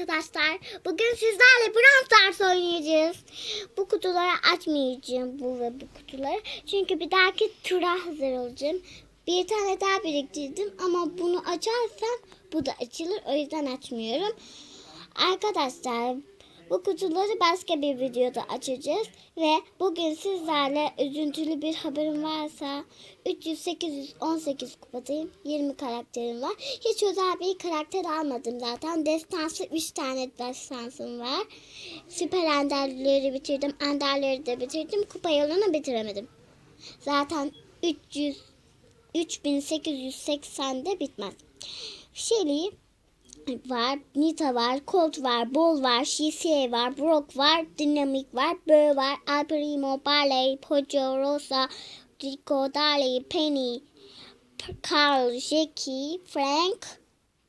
arkadaşlar. Bugün sizlerle Brawl Stars oynayacağız. Bu kutuları açmayacağım bu ve bu kutuları. Çünkü bir dahaki tura hazır olacağım. Bir tane daha biriktirdim ama bunu açarsam bu da açılır. O yüzden açmıyorum. Arkadaşlar bu kutuları başka bir videoda açacağız. Ve bugün sizlerle üzüntülü bir haberim varsa 300-818 kupadayım. 20 karakterim var. Hiç özel bir karakter almadım zaten. Destansı 3 tane destansım var. Süper enderleri bitirdim. Enderleri de bitirdim. Kupa yolunu bitiremedim. Zaten 300 3880'de bitmez. Shelly var, Nita var, Colt var, Bol var, CCA var, Brock var, Dynamic var, Bö var, Alprimo, Barley, Pojo, Rosa, Rico, Dali, Penny, Carl, Jackie, Frank,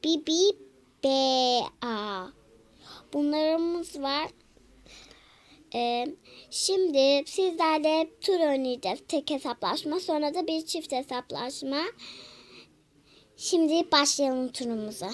Bibi, Bea. Bunlarımız var. Ee, şimdi sizlerle tur oynayacağız. Tek hesaplaşma. Sonra da bir çift hesaplaşma. Şimdi başlayalım turumuza.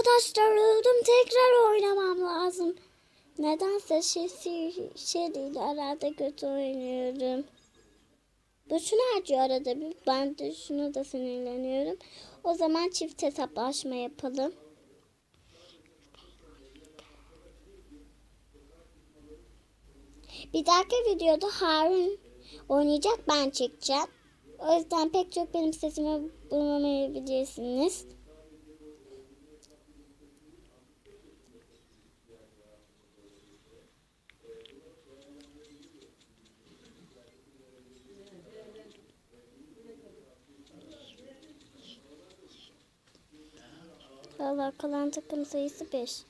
Arkadaşlar öldüm tekrar oynamam lazım. Nedense şey değil arada kötü oynuyorum. Boşuna harcıyor arada bir. Ben de şunu da sinirleniyorum. O zaman çift hesaplaşma yapalım. Bir dahaki videoda Harun oynayacak ben çekeceğim. O yüzden pek çok benim sesimi bulamayabilirsiniz. Valla kalan takım sayısı 5.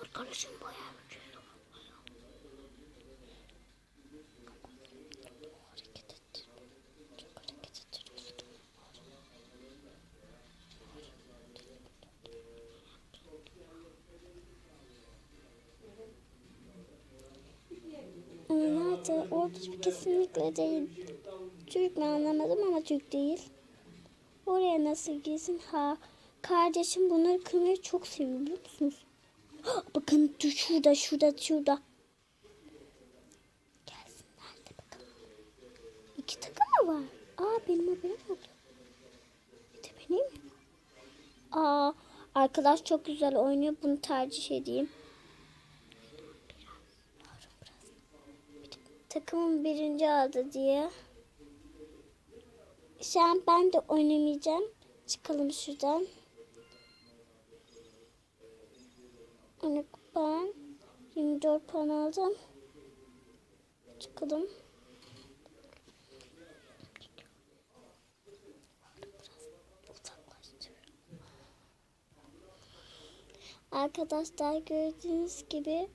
Arkadaşım bayağı hareket Nerede? Orada kesinlikle değil. Türk mü anlamadım ama Türk değil. Oraya nasıl girsin? Ha, kardeşim bunları kırmayı çok seviyor biliyor musunuz? Bakın şurada, şurada, şurada. Gelsin nerede bakalım. İki takım mı var? Aa benim haberim oldu. Bir de benim. Aa arkadaş çok güzel oynuyor. Bunu tercih edeyim. Bir de Takımım birinci aldı diye. Şu an ben de oynamayacağım. Çıkalım şuradan. Hani ben 24 puan aldım. Çıkalım. Arkadaşlar gördüğünüz gibi